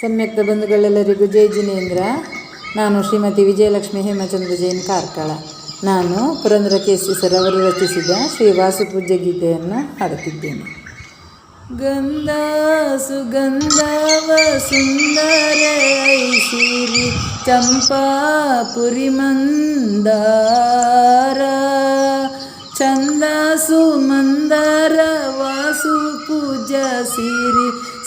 ಸಮ್ಯಕ್ತ ಬಂಧುಗಳೆಲ್ಲರಿಗೂ ಜೈ ಜಿನೇಂದ್ರ. ನಾನು ಶ್ರೀಮತಿ ವಿಜಯಲಕ್ಷ್ಮಿ ಹೇಮಚಂದ್ರ ಜೈನ್ ಕಾರ್ಕಳ. ನಾನು ಪುರಂದ್ರ ಕೇಸಿ ಸರ್ ಅವರು ರಚಿಸಿದ ಶ್ರೀ ವಾಸುಪೂಜ್ಯ ಗೀತೆಯನ್ನು ಹಾಡುತ್ತಿದ್ದೇನೆ. ಗಂಧ ಸುಗಂಧವ ಸುಂದರ ಐಸಿರಿ ಚಂಪಾಪುರಿ ಮಂದಾರ. ಚಂದ ಸುಮಂದಾರ ವಾಸು ಪೂಜ ಸಿರಿ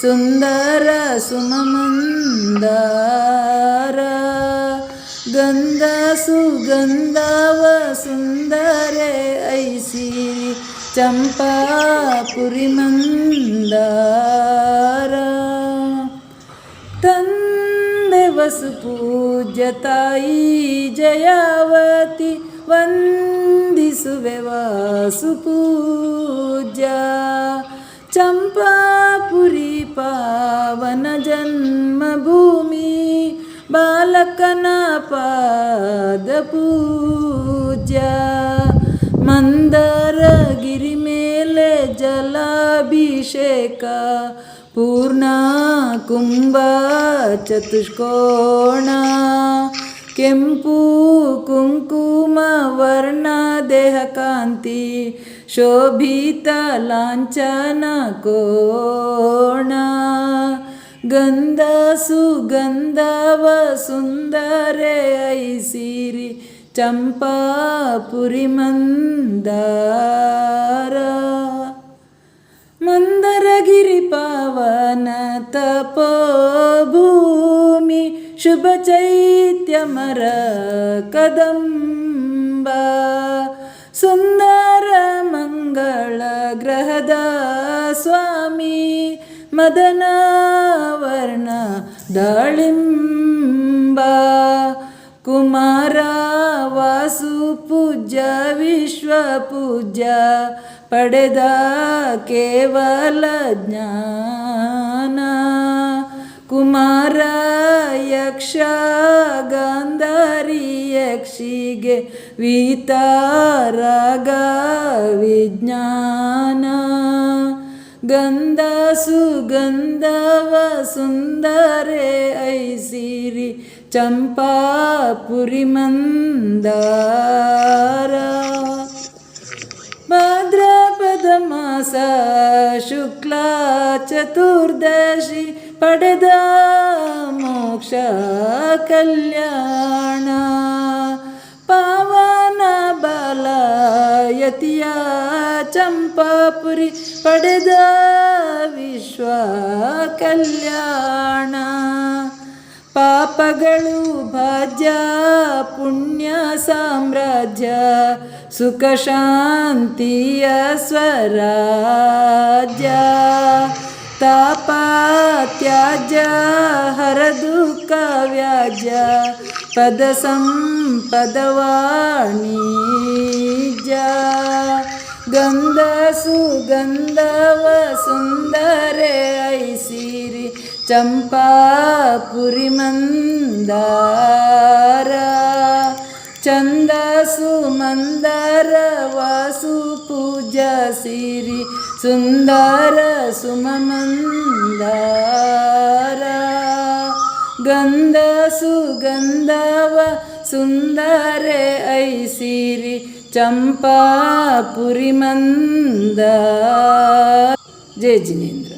ಸುಂದರ ಸುಮಮಂದಾರ. ಗಂಧ ಸುಗಂಧವ ಸುಂದರೆ ಐಸಿರಿ ಚಂಪಾಪುರಿ ಮಂದಾರ. ತಂದೆ ವಸು ಪೂಜ್ಯ ತಾಯಿ ಜಯಾವತಿ, ವಂದಿಸುವೆ ವಾಸು ಪಾವನ ಜನ್ಮಭೂಮಿ ಬಾಲಕನ ಪಾದ ಪೂಜ್ಯ ಮಂದರಗಿರಿ ಮೇಲೆ ಜಲಾಭಿಷೇಕ ಪೂರ್ಣ ಕುಂಭ ಚತುಷ್ಕೋಣ ಕೆಂಪು ಕುಂಕುಮ ವರ್ಣ ದೇಹ ಕಾಂತಿ ಶೋಭಿತ ಲಾಂಛನ ಕೋಣ ಗಂಧ ಸುಗಂಧವ ಸುಂದರ ಐಸಿರಿ ಚಂಪಾಪುರಿ ಮಂದಾರ. ಮಂದರಗಿರಿ ಪಾವನ ತಪೋಭೂಮಿ ಶುಭ ಚೈತ್ಯ ಮರ ಕದಂಬ. ಸುಂದರ ಮಂಗಳ ಗ್ರಹದ ಸ್ವಾಮಿ ಮದನ ದಾಳಿಂಬ ಕುಮಾರ ವಾಸು ಪೂಜ್ಯ ವಿಶ್ವ ಪೂಜ್ಯ ಪಡೆದ ಕೇವಲ ಜ್ಞಾನ. ಕುಮಾರ ಯಕ್ಷ ಗಾಂಧಾರಿ ಯಕ್ಷಿಗೆ ವೀತಾರಾಗ ವಿಜ್ಞಾನ. गन्धसुगन्धवसुन्दरे ऐसिरि चम्पापुरिमन्दारा भद्रपदमास शुक्ला चतुर्दशी पडेद मोक्ष कल्याण पावन बलयतिया ಚಂಪಾಪುರಿ ಪಡೆದ ವಿಶ್ವ ಕಲ್ಯಾಣ ಪಾಪಗಳು ಭಾಜ್ಯ ಪುಣ್ಯ ಸಾಮ್ರಾಜ್ಯ ಸುಖ ಶಾಂತಿಯ ಸ್ವರಾಜ್ಯ ತಾಪ ತ್ಯಾಜ್ಯ ಹರ ದುಃಖ ವ್ಯಾಜ್ಯ ಪದ ಸಂಪದ ವಾಣಿಜ್ಯ ಗಂಧ ಸುಗಂಧವ ಸುಂದರ ಐಸಿರಿ. ಚಂಪಾಪುರಿ ಮಂದಾರ ಚಂದ ಸುಮಂದರ ವಾಸು ಪೂಜಾ ಸಿರಿ ಸುಂದರ ಸುಮಂದಾರ ಗಂಧ ಸುಗಂಧವ सुन्दर ऐसिरि चम्पापुरिमन्द। जय जिनेन्द्र।